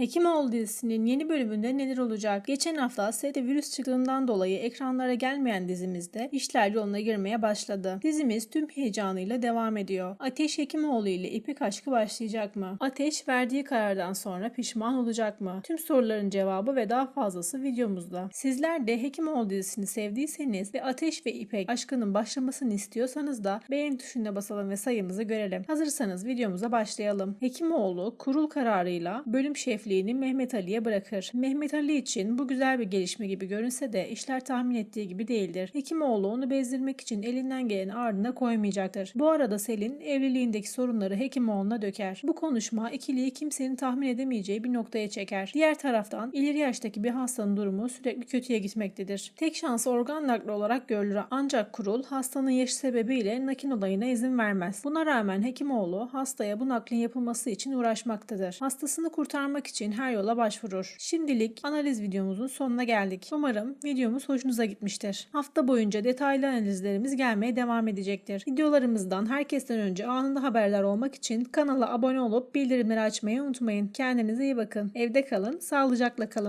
Hekimoğlu dizisinin yeni bölümünde neler olacak? Geçen hafta sete virüs çıktığından dolayı ekranlara gelmeyen dizimizde işler yoluna girmeye başladı. Dizimiz tüm heyecanıyla devam ediyor. Ateş Hekimoğlu ile İpek aşkı başlayacak mı? Ateş verdiği karardan sonra pişman olacak mı? Tüm soruların cevabı ve daha fazlası videomuzda. Sizler de Hekimoğlu dizisini sevdiyseniz ve Ateş ve İpek aşkının başlamasını istiyorsanız da beğen tuşuna basalım ve sayımızı görelim. Hazırsanız videomuza başlayalım. Hekimoğlu kurul kararıyla bölüm şefliğini Mehmet Ali'ye bırakır. Mehmet Ali için bu güzel bir gelişme gibi görünse de işler tahmin ettiği gibi değildir. Hekimoğlu onu bezdirmek için elinden geleni ardına koymayacaktır. Bu arada Selin evliliğindeki sorunları Hekimoğlu'na döker. Bu konuşma ikiliyi kimsenin tahmin edemeyeceği bir noktaya çeker. Diğer taraftan ileri yaştaki bir hastanın durumu sürekli kötüye gitmektedir. Tek şansı organ nakli olarak görülür ancak kurul hastanın yaşı sebebiyle nakil olayına izin vermez. Buna rağmen Hekimoğlu hastaya bu naklin yapılması için uğraşmaktadır. Hastasını kurtarmak için her yola başvurur. Şimdilik analiz videomuzun sonuna geldik. Umarım videomuz hoşunuza gitmiştir. Hafta boyunca detaylı analizlerimiz gelmeye devam edecektir. Videolarımızdan herkesten önce anında haberdar olmak için kanala abone olup bildirimleri açmayı unutmayın. Kendinize iyi bakın. Evde kalın, sağlıcakla kalın.